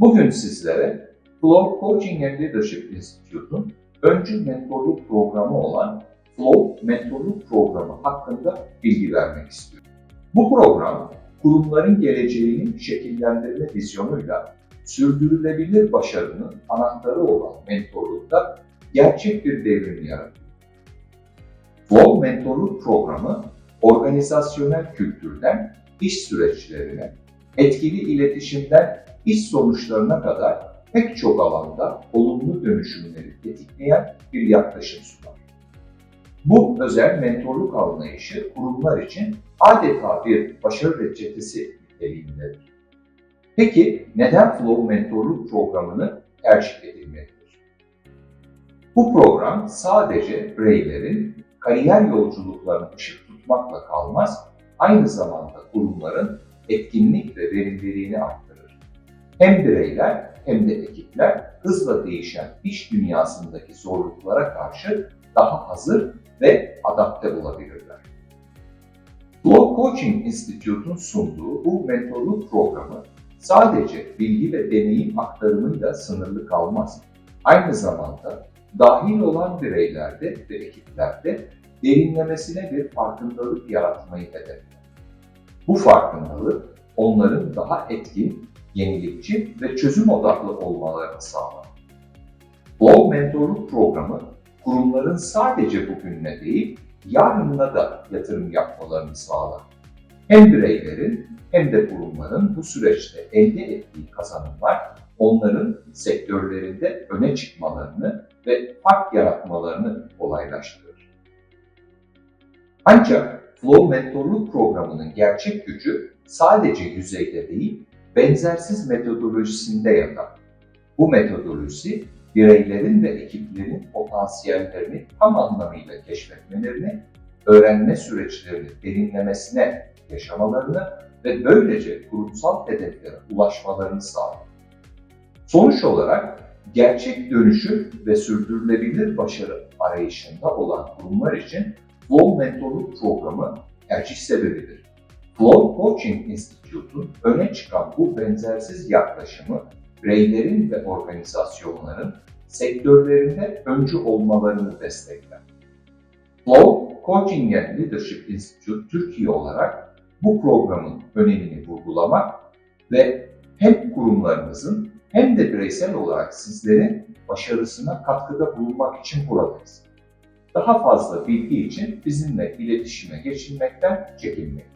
Bugün sizlere Flow Coaching and Leadership Institute'un öncü mentorluk programı olan Flow Mentorluk Programı hakkında bilgi vermek istiyorum. Bu program, kurumların geleceğinin şekillendirme vizyonuyla sürdürülebilir başarının anahtarı olan mentorlukta gerçek bir devrim yaratıyor. Flow Mentorluk Programı, organizasyonel kültürden iş süreçlerine, etkili iletişimden iş sonuçlarına kadar pek çok alanda olumlu dönüşümleri tetikleyen bir yaklaşım sunar. Bu özel mentorluk anlayışı kurumlar için adeta bir başarı reçetesi niteliğindedir. Peki neden Flow Mentorluk programını tercih edilmelidir? Bu program sadece bireylerin kariyer yolculuklarını ışık tutmakla kalmaz, aynı zamanda kurumların etkinlik ve verimliliğini arttırır. Hem bireyler hem de ekipler hızla değişen iş dünyasındaki zorluklara karşı daha hazır ve adapte olabilirler. Flow Coaching Institute'un sunduğu bu mentorluk programı sadece bilgi ve deneyim aktarımıyla sınırlı kalmaz. Aynı zamanda dahil olan bireylerde ve ekiplerde derinlemesine bir farkındalık yaratmayı hedefler. Bu farkındalık onların daha etkin, yenilikçi ve çözüm odaklı olmalarını sağlar. Flow Mentorluk Programı, kurumların sadece bugününe değil, yarınına da yatırım yapmalarını sağlar. Hem bireylerin hem de kurumların bu süreçte elde ettiği kazanımlar onların sektörlerinde öne çıkmalarını ve fark yaratmalarını kolaylaştırır. Ancak Flow Mentorluk Programı'nın gerçek gücü sadece yüzeyde değil, benzersiz metodolojisinde yatar. Bu metodoloji, bireylerin ve ekiplerin potansiyellerini tam anlamıyla keşfetmelerini, öğrenme süreçlerini derinlemesine yaşamalarını ve böylece kurumsal hedeflere ulaşmalarını sağlar. Sonuç olarak gerçek dönüşüm ve sürdürülebilir başarı arayışında olan kurumlar için Flow Mentorluk Programı tercih sebebidir. Flow Coaching Institute'un öne çıkan bu benzersiz yaklaşımı bireylerin ve organizasyonların sektörlerinde öncü olmalarını destekler. Flow Coaching and Leadership Institute Türkiye olarak bu programın önemini vurgulamak ve hem kurumlarımızın hem de bireysel olarak sizlerin başarısına katkıda bulunmak için buradayız. Daha fazla bilgi için bizimle iletişime geçilmekten çekinmeyin.